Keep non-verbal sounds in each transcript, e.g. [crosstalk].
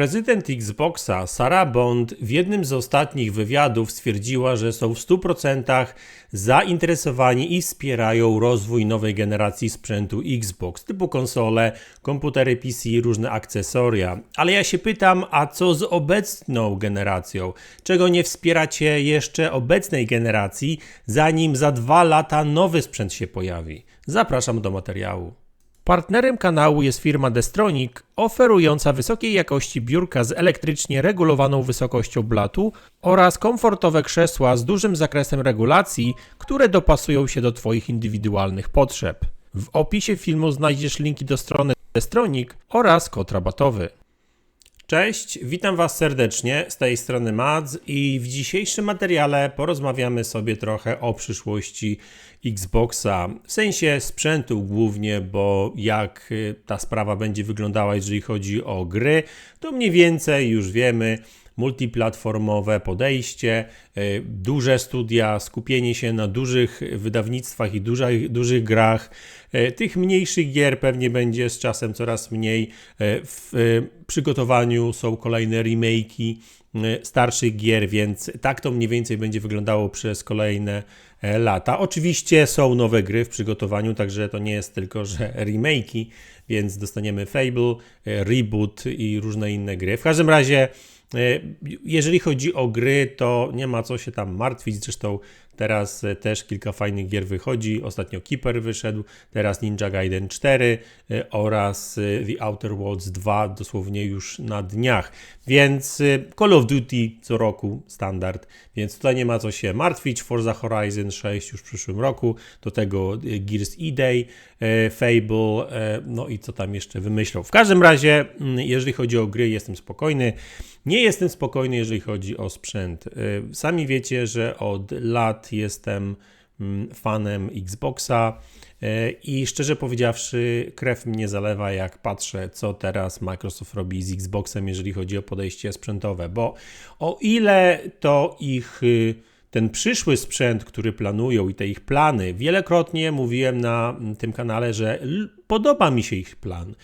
Prezydent Xboxa Sarah Bond w jednym z ostatnich wywiadów stwierdziła, że są w 100% zainteresowani i wspierają rozwój nowej generacji sprzętu Xbox, typu konsole, komputery PC, różne akcesoria. Ale ja się pytam, a co z obecną generacją? Czego nie wspieracie jeszcze obecnej generacji, zanim za dwa lata nowy sprzęt się pojawi? Zapraszam do materiału. Partnerem kanału jest firma Destronic, oferująca wysokiej jakości biurka z elektrycznie regulowaną wysokością blatu oraz komfortowe krzesła z dużym zakresem regulacji, które dopasują się do Twoich indywidualnych potrzeb. W opisie filmu znajdziesz linki do strony Destronic oraz kod rabatowy. Cześć, witam Was serdecznie z tej strony Mads i w dzisiejszym materiale porozmawiamy sobie trochę o przyszłości Xboxa, w sensie sprzętu głównie, bo jak y, ta sprawa będzie wyglądała, jeżeli chodzi o gry, to mniej więcej już wiemy, multiplatformowe podejście, y, duże studia, skupienie się na dużych wydawnictwach i dużych, dużych grach. Y, tych mniejszych gier pewnie będzie z czasem coraz mniej. W przygotowaniu są kolejne remake'i starszych gier, więc tak to mniej więcej będzie wyglądało przez kolejne E, lata. Oczywiście są nowe gry w przygotowaniu, także to nie jest tylko, że [laughs] remake'i, więc dostaniemy Fable, e, Reboot i różne inne gry. W każdym razie, jeżeli chodzi o gry, to nie ma co się tam martwić. Zresztą Teraz e, też kilka fajnych gier wychodzi. Ostatnio Keeper wyszedł, teraz Ninja Gaiden 4 e, oraz e, The Outer Worlds 2 dosłownie już na dniach. Więc Call of Duty co roku standard, więc tutaj nie ma co się martwić. Forza Horizon 6 już w przyszłym roku, do tego Gears E-Day, Fable, no i co tam jeszcze wymyślą. W każdym razie, mm, jeżeli chodzi o gry, jestem spokojny. Nie jestem spokojny, jeżeli chodzi o sprzęt. Sami wiecie, że od lat jestem mm, fanem Xboxa e, i szczerze powiedziawszy, krew mnie zalewa, jak patrzę, co teraz Microsoft robi z Xboxem, jeżeli chodzi o podejście sprzętowe, bo o ile to ich y, ten przyszły sprzęt, który planują i te ich plany, wielokrotnie mówiłem na mm, tym kanale, że podoba mi się ich plan.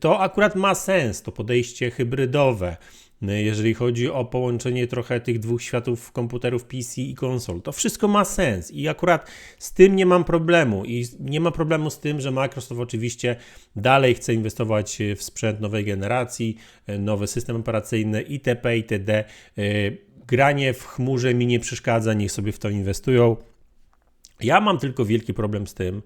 To akurat ma sens, to podejście hybrydowe jeżeli chodzi o połączenie trochę tych dwóch światów komputerów PC i konsol. To wszystko ma sens i akurat z tym nie mam problemu i nie ma problemu z tym, że Microsoft oczywiście dalej chce inwestować w sprzęt nowej generacji, nowy system operacyjny itp. itd. Granie w chmurze mi nie przeszkadza, niech sobie w to inwestują. Ja mam tylko wielki problem z tym,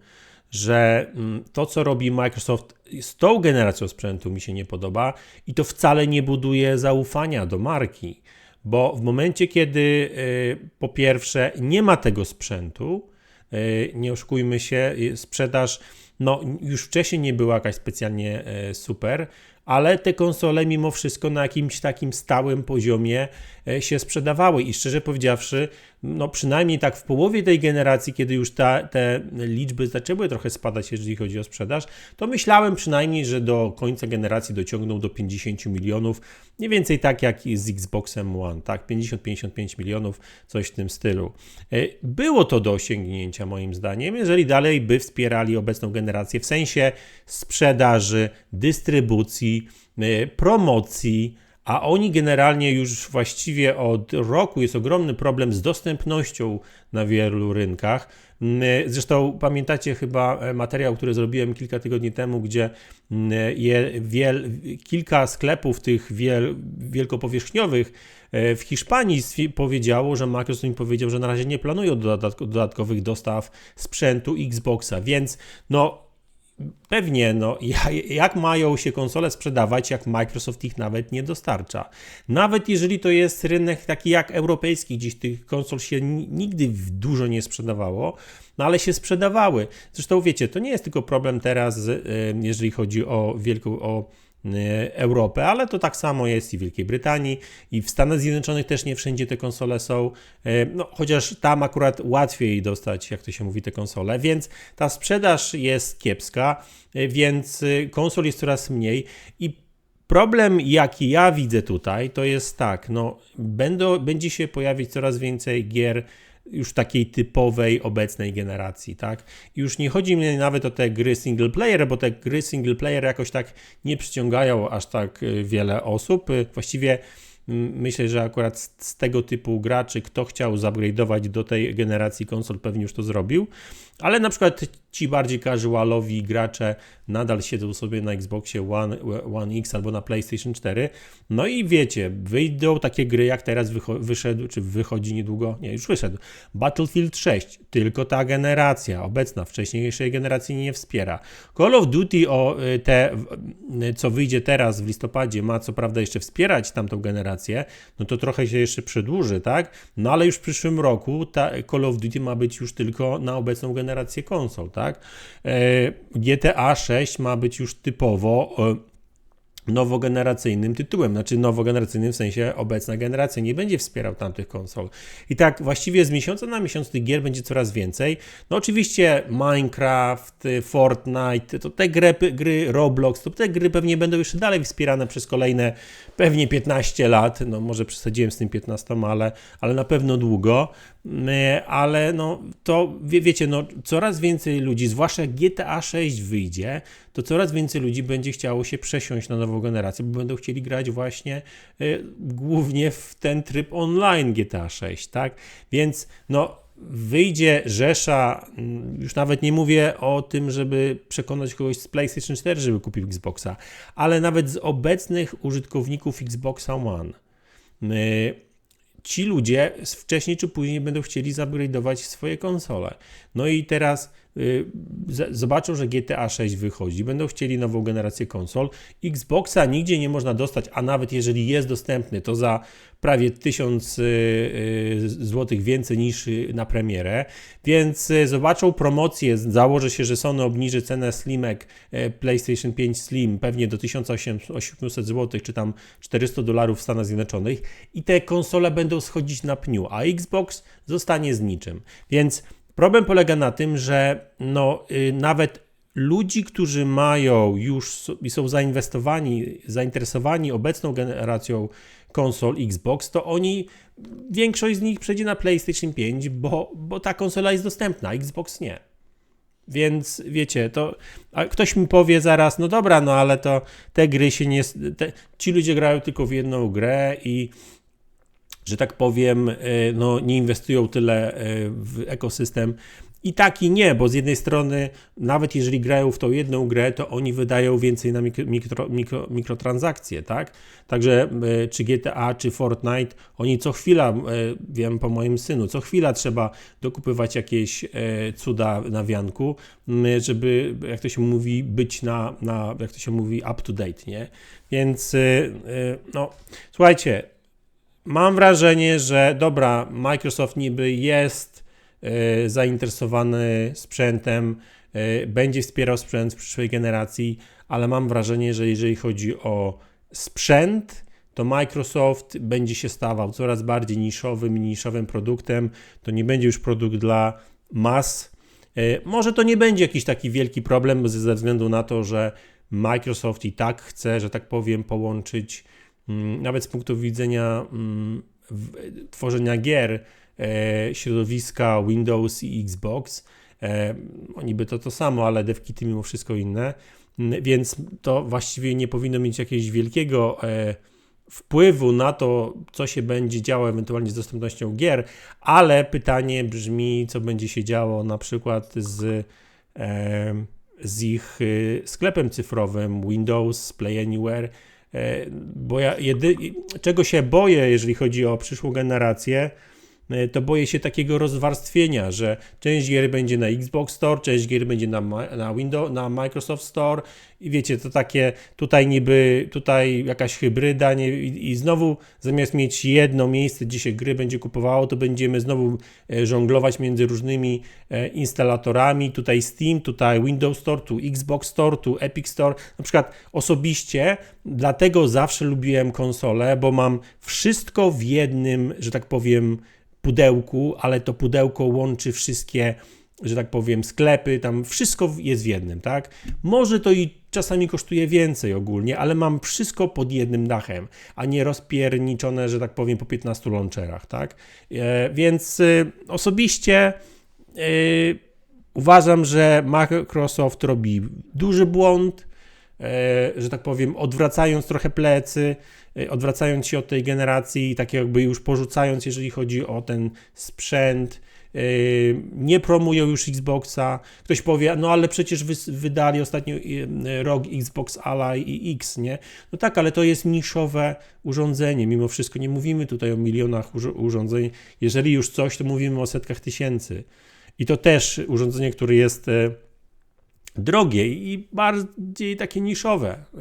że mm, to, co robi Microsoft z tą generacją sprzętu, mi się nie podoba i to wcale nie buduje zaufania do marki, bo w momencie, kiedy y, po pierwsze nie ma tego sprzętu, y, nie oszukujmy się, y, sprzedaż no, już wcześniej nie była jakaś specjalnie super, ale te konsole mimo wszystko na jakimś takim stałym poziomie e, się sprzedawały. I szczerze powiedziawszy, no przynajmniej tak w połowie tej generacji, kiedy już ta, te liczby zaczęły trochę spadać, jeżeli chodzi o sprzedaż, to myślałem przynajmniej, że do końca generacji dociągną do 50 milionów, mniej więcej tak jak z Xboxem One, tak, 50-55 milionów, coś w tym stylu. E, było to do osiągnięcia moim zdaniem, jeżeli dalej by wspierali obecną generację w sensie sprzedaży, dystrybucji, Y, promocji, a oni generalnie już właściwie od roku jest ogromny problem z dostępnością na wielu rynkach. Y, zresztą pamiętacie chyba e, materiał, który zrobiłem kilka tygodni temu, gdzie y, wiel, kilka sklepów tych wiel, wielkopowierzchniowych e, w Hiszpanii powiedziało, że Microsoft im powiedział, że na razie nie planują dodatkowych dostaw sprzętu Xboxa, więc no Pewnie, no, jak mają się konsole sprzedawać, jak Microsoft ich nawet nie dostarcza. Nawet jeżeli to jest rynek taki jak europejski, gdzieś tych konsol się nigdy dużo nie sprzedawało, no ale się sprzedawały. Zresztą wiecie, to nie jest tylko problem teraz, jeżeli chodzi o wielką, o Y, Europę, ale to tak samo jest i w Wielkiej Brytanii, i w Stanach Zjednoczonych też nie wszędzie te konsole są, y, no, chociaż tam akurat łatwiej dostać, jak to się mówi, te konsole, więc ta sprzedaż jest kiepska, y, więc konsol jest coraz mniej i Problem, jaki ja widzę tutaj, to jest tak, no, będą, będzie się pojawić coraz więcej gier już takiej typowej obecnej generacji, tak? Już nie chodzi mi nawet o te gry single player, bo te gry single player jakoś tak nie przyciągają aż tak y, wiele osób. Y, właściwie Myślę, że akurat z, tego typu graczy, kto chciał upgrade'ować do tej generacji konsol, pewnie już to zrobił, ale na przykład ci bardziej casualowi gracze nadal siedzą sobie na Xboxie One, One X albo na PlayStation 4. No i wiecie, wyjdą takie gry jak teraz wyszedł, czy wychodzi niedługo, nie, już wyszedł, Battlefield 6, tylko ta generacja obecna, wcześniejszej generacji nie wspiera. Call of Duty o y, te, y, co wyjdzie teraz w listopadzie, ma co prawda jeszcze wspierać tamtą generację, no to trochę się jeszcze przedłuży, tak? No ale już w przyszłym roku ta Call of Duty ma być już tylko na obecną generację konsol, tak? tak? E, GTA 6 ma być już typowo e, nowogeneracyjnym tytułem, znaczy nowogeneracyjnym w sensie obecna generacja nie będzie wspierał tamtych konsol. I tak właściwie z miesiąca na miesiąc tych gier będzie coraz więcej. No oczywiście Minecraft, Fortnite, to te gry, gry Roblox, to te gry pewnie będą jeszcze dalej wspierane przez kolejne pewnie 15 lat, no może przesadziłem z tym 15, ale, ale na pewno długo. E, ale no to wie, wiecie, no coraz więcej ludzi, zwłaszcza GTA 6 wyjdzie, to coraz więcej ludzi będzie chciało się przesiąść na nową generację, bo będą chcieli grać właśnie y, głównie w ten tryb online GTA 6, tak? Więc no wyjdzie rzesza, mm, już nawet nie mówię o tym, żeby przekonać kogoś z PlayStation 4, żeby kupił Xboxa, ale nawet z obecnych użytkowników Xboxa One. Y, ci ludzie wcześniej czy później będą chcieli zupgrade'ować swoje konsole. No i teraz zobaczą, że GTA 6 wychodzi, będą chcieli nową generację konsol. Xboxa nigdzie nie można dostać, a nawet jeżeli jest dostępny, to za prawie 1000 y, y, zł więcej niż na premierę, więc zobaczą promocję, założę się, że Sony obniży cenę Slimek PlayStation 5 Slim pewnie do 1800 zł, czy tam 400 dolarów w Stanach Zjednoczonych i te konsole będą schodzić na pniu, a Xbox zostanie z niczym. Więc Problem polega na tym, że no, y, nawet ludzi, którzy mają już i są zainwestowani, zainteresowani obecną generacją konsol Xbox, to oni, większość z nich przejdzie na PlayStation 5, bo, bo ta konsola jest dostępna, Xbox nie. Więc wiecie, to ktoś mi powie zaraz, no dobra, no ale to te gry się nie. Te, ci ludzie grają tylko w jedną grę i że tak powiem, e, no, nie inwestują tyle e, w ekosystem. I tak i nie, bo z jednej strony, nawet jeżeli grają w tą jedną grę, to oni wydają więcej na mikro, mikro, mikro, mikrotransakcje, tak? Także e, czy GTA, czy Fortnite, oni co chwila, wiem po moim synu, co chwila trzeba dokupywać jakieś cuda na wianku, żeby, jak to się mówi, być na, na jak to się mówi, up to date, nie? Więc, no, słuchajcie, mam wrażenie, że dobra, Microsoft niby jest y, zainteresowany sprzętem, y, będzie wspierał sprzęt w przyszłej generacji, ale mam wrażenie, że jeżeli chodzi o sprzęt, to Microsoft będzie się stawał coraz bardziej niszowym, niszowym produktem. To nie będzie już produkt dla mas. Y, może to nie będzie jakiś taki wielki problem ze względu na to, że Microsoft i tak chce, że tak powiem, połączyć nawet z punktu widzenia mm, tworzenia gier, e, środowiska Windows i Xbox, e, oni by to to samo, ale devkity mimo wszystko inne, mm, więc to właściwie nie powinno mieć jakiegoś wielkiego e, wpływu na to, co się będzie działo ewentualnie z dostępnością gier, ale pytanie brzmi, co będzie się działo na przykład z, z ich sklepem cyfrowym Windows, Play Anywhere, bo ja jedy... czego się boję, jeżeli chodzi o przyszłą generację, E, to boję się takiego rozwarstwienia, że część gier będzie na Xbox Store, część gier będzie na, na Windows, na Microsoft Store i wiecie, to takie tutaj niby, tutaj jakaś hybryda nie, i, i znowu zamiast mieć jedno miejsce, gdzie się gry będzie kupowało, to będziemy znowu e, żonglować między różnymi e, instalatorami, tutaj Steam, tutaj Windows Store, tu Xbox Store, tu Epic Store. Na przykład osobiście dlatego zawsze lubiłem konsolę, bo mam wszystko w jednym, że tak powiem, pudełku, ale to pudełko łączy wszystkie, że tak powiem, sklepy, tam wszystko jest w jednym, tak? Może to i czasami kosztuje więcej ogólnie, ale mam wszystko pod jednym dachem, a nie rozpierniczone, że tak powiem, po 15 launcherach, tak? E, więc y, osobiście y, uważam, że Microsoft robi duży błąd, że tak powiem, odwracając trochę plecy, e, odwracając się od tej generacji, tak jakby już porzucając, jeżeli chodzi o ten sprzęt, e, nie promują już Xboxa. Ktoś powie, no ale przecież wy, wydali ostatnio e, rok Xbox Ally i X, nie? No tak, ale to jest niszowe urządzenie. Mimo wszystko nie mówimy tutaj o milionach urz- urządzeń. Jeżeli już coś, to mówimy o setkach tysięcy. I to też urządzenie, które jest e, drogie i bardziej takie niszowe. E,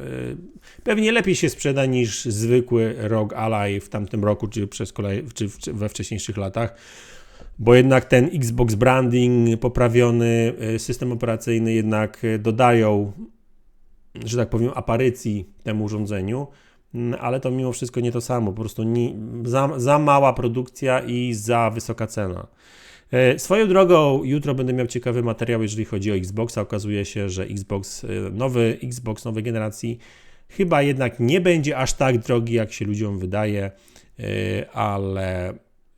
Pewnie lepiej się sprzeda niż zwykły ROG Ally w tamtym roku, czy, przez kolej, czy we wcześniejszych latach, bo jednak ten Xbox branding, poprawiony e, system operacyjny jednak dodają, że tak powiem, aparycji temu urządzeniu. Mm, Ale to mimo wszystko nie to samo, po prostu nie, za, za mała produkcja i za wysoka cena. E, Swoją drogą, jutro będę miał ciekawy materiał, jeżeli chodzi o Xboxa. Okazuje się, że Xbox, e, nowy Xbox nowej generacji chyba jednak nie będzie aż tak drogi, jak się ludziom wydaje, e, ale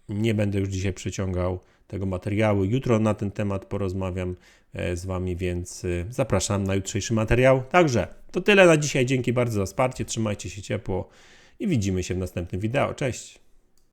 nie będę już dzisiaj przeciągał tego materiału. Jutro na ten temat porozmawiam z Wami, więc zapraszam na jutrzejszy materiał. Także to tyle na dzisiaj. Dzięki bardzo za wsparcie. Trzymajcie się ciepło i widzimy się w następnym wideo. Cześć!